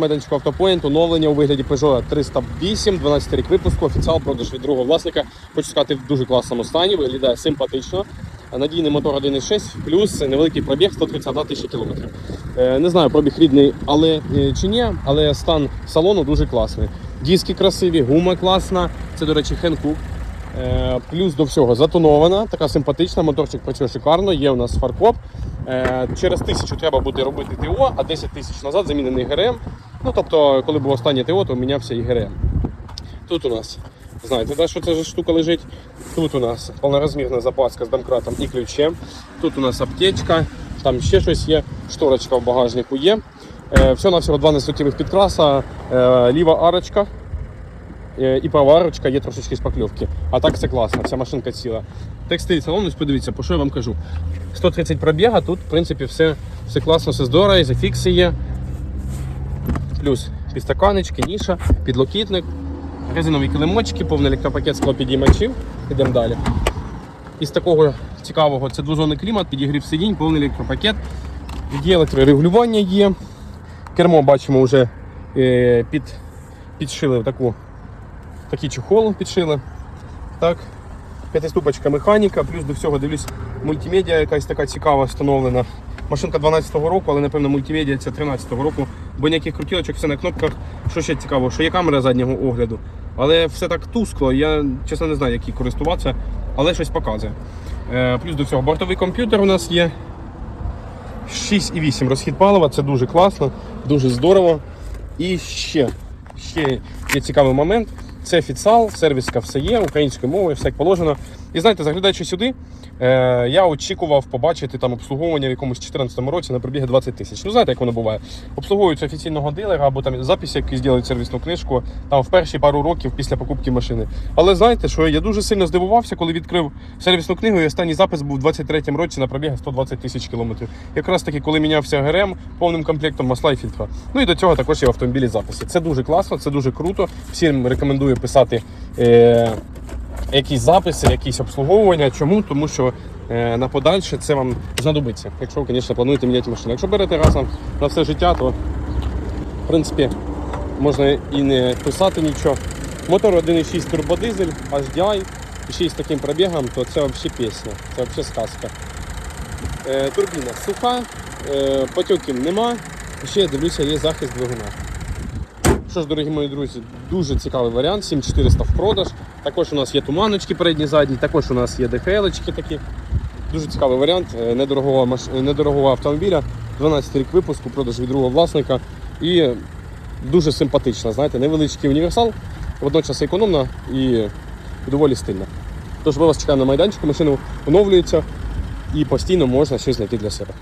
Майданчику автопоінт, оновлення у вигляді Peugeot 308, 12 рік випуску, офіціал, продаж від другого власника. Хочу сказати, в дуже класному стані, виглядає симпатично. Надійний мотор 1.6, плюс невеликий пробіг 131 тисяча кілометрів. Е, Не знаю, пробіг рідний але, е, чи ні, але стан салону дуже класний. Диски красиві, гума класна, це, до речі, Хенкук. Е, Плюс до всього затонована, така симпатична, моторчик працює шикарно, є у нас фаркоп. Через тисячу треба буде робити ТО, а 10 тисяч назад замінений ГРМ. Ну тобто, коли був останнє ТО, то мінявся і ГРМ. Тут у нас, знаєте, да, що це за штука лежить? Тут у нас повнорозмірна запаска з домкратом і ключем. Тут у нас аптечка, там ще щось є, шторочка в багажнику є. Е, Все на всього два несуттєвих підкраса, е, ліва арочка. Е, І права арочка є трошечки шпакльовки. А так все класно, вся машинка ціла. Текстиль салону, подивіться, по що я вам кажу. 130 пробіга, тут, в принципі, все, все класно, все здорово, і зафікси є. Плюс підстаканечки, ніша, підлокітник, резинові килимочки, повний електропакет склопідіймачів. Ідемо далі. Із такого цікавого це двозонний клімат, підігрів сидінь, повний електропакет. Є електрорегулювання є. Кермо бачимо вже е, під, підшили таку, такий чехол підшили. Так. П'ятиступочка механіка, плюс до всього дивлюсь, мультимедіа якась така цікава встановлена. Машинка 12-го року, але напевно мультимедіа це 13-го року, бо ніяких крутілочок, все на кнопках. Що ще цікаво, що є камера заднього огляду. Але все так тускло, я чесно не знаю, як їй користуватися, але щось показує. Е, плюс до цього бортовий комп'ютер у нас є. 6,8 розхід палива, це дуже класно, дуже здорово. І ще, ще є цікавий момент. Це офіціал, сервіска все є, українською мовою, все як положено. І знаєте, заглядаючи сюди, е, я очікував побачити там обслуговування в якомусь 2014 році на пробіги 20 тисяч. Ну знаєте, як воно буває. Обслуговуються офіційного дилера або там записи, які зроблять сервісну книжку там в перші пару років після покупки машини. Але знаєте, що я дуже сильно здивувався, коли відкрив сервісну книгу, і останній запис був у 23-му році на пробіги 120 тисяч кілометрів. Якраз таки, коли мінявся ГРМ повним комплектом масла і фільтра. Ну і до цього також є в автомобілі записи. Це дуже класно, це дуже круто. Всім рекомендую писати. Е- якісь записи, якісь обслуговування. Чому? Тому що е, на подальше це вам знадобиться, якщо ви, звісно, плануєте міняти машину. Якщо берете раз на, все життя, то в принципі можна і не писати нічого. Мотор 1.6 турбодизель, HDI, і ще з таким пробігом, то це взагалі пісня, це взагалі сказка. Е, турбіна суха, е, потьоків нема. Ще я дивлюся, є захист двигуна. Що ж, дорогі мої друзі, дуже цікавий варіант. 7400 в продаж. Також у нас є туманочки передні, задні, також у нас є ДХЛ-очки такі. Дуже цікавий варіант е, недорогого, маш... недорогого автомобіля. 12 рік випуску, продаж від другого власника. І дуже симпатична, знаєте, невеличкий універсал, водночас економна і доволі стильна. Тож ми вас чекаємо на майданчику, машина оновлюється і постійно можна щось знайти для себе.